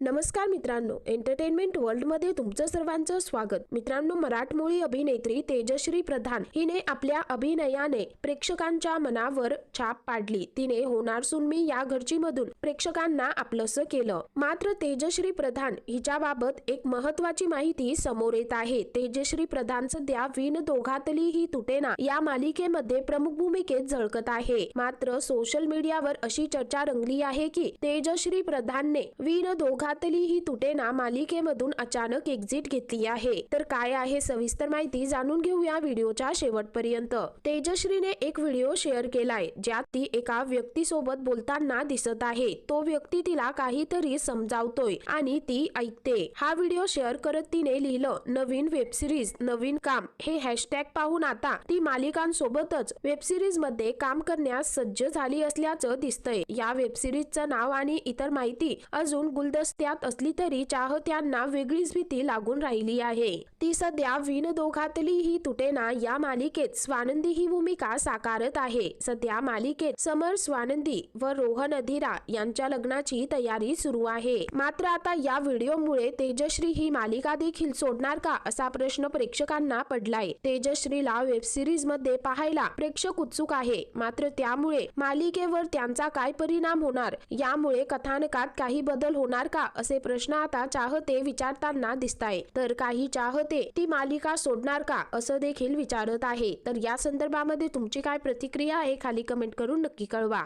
नमस्कार मित्रांनो एंटरटेनमेंट वर्ल्डमध्ये तुमचं सर्वांचं स्वागत. मित्रांनो मराठमोळी अभिनेत्री तेजश्री प्रधान हिने आपल्या अभिनयाने प्रेक्षकांच्या मनावर छाप पाडली. तिने होणार सुनमी या घरची मधून प्रेक्षकांना आपलंसं केलं. मात्र तेजश्री प्रधान हिच्याबाबत एक महत्वाची माहिती समोर येत आहे. तेजश्री प्रधान सध्या विन दोघातली ही तुटेना या मालिकेमध्ये प्रमुख भूमिकेत झळकत आहे. मात्र सोशल मीडियावर अशी चर्चा रंगली आहे की तेजश्री प्रधानने वीण दोघातली ही तुटेना मालिकेमधून अचानक एक्झिट घेतली आहे. तर काय आहे सविस्तर माहिती जाणून घेऊया व्हिडिओच्या शेवटपर्यंत. तेजश्रीने एक व्हिडिओ शेअर केलाय ज्यात ती एका व्यक्तीसोबत बोलताना दिसत आहे. तो व्यक्ती तिला काहीतरी समजावतोय आणि ती ऐकते. हा व्हिडिओ शेअर करत तिने लिहिलं नवीन वेब सिरीज नवीन काम. हे हॅशटॅग पाहून आता ती मालिकांसोबतच वेब सिरीजमध्ये काम करण्यास सज्ज झाली असल्याचं दिसतंय. या वेब सिरीजचं नाव आणि इतर माहिती अजून गुलदस्त त्यात असली तरी चाहत्यांना वेगळीच भीती लागून राहिली आहे. ती सध्या विण दोघातली ही तुटेना या मालिकेत स्वानंदी ही भूमिका साकारत आहे. सध्या मालिकेत समर स्वानंदी व रोहन अधिरा यांच्या लग्नाची तयारी सुरू आहे. मात्र आता या व्हिडिओमुळे तेजश्री ही मालिका देखील सोडणार का असा प्रश्न प्रेक्षकांना पडलाय. तेजश्रीला वेब सिरीजमध्ये पाहायला प्रेक्षक उत्सुक आहे. मात्र त्यामुळे मालिकेवर त्यांचा काय परिणाम होणार? यामुळे कथानकात काही बदल होणार का? असे प्रश्न आता चाहते विचारताना दिसताय. तर काही चाहते ती मालिका सोडणार का? असं देखील विचारत आहे. तर या संदर्भामध्ये तुमची काय प्रतिक्रिया आहे? खाली कमेंट करून नक्की कळवा.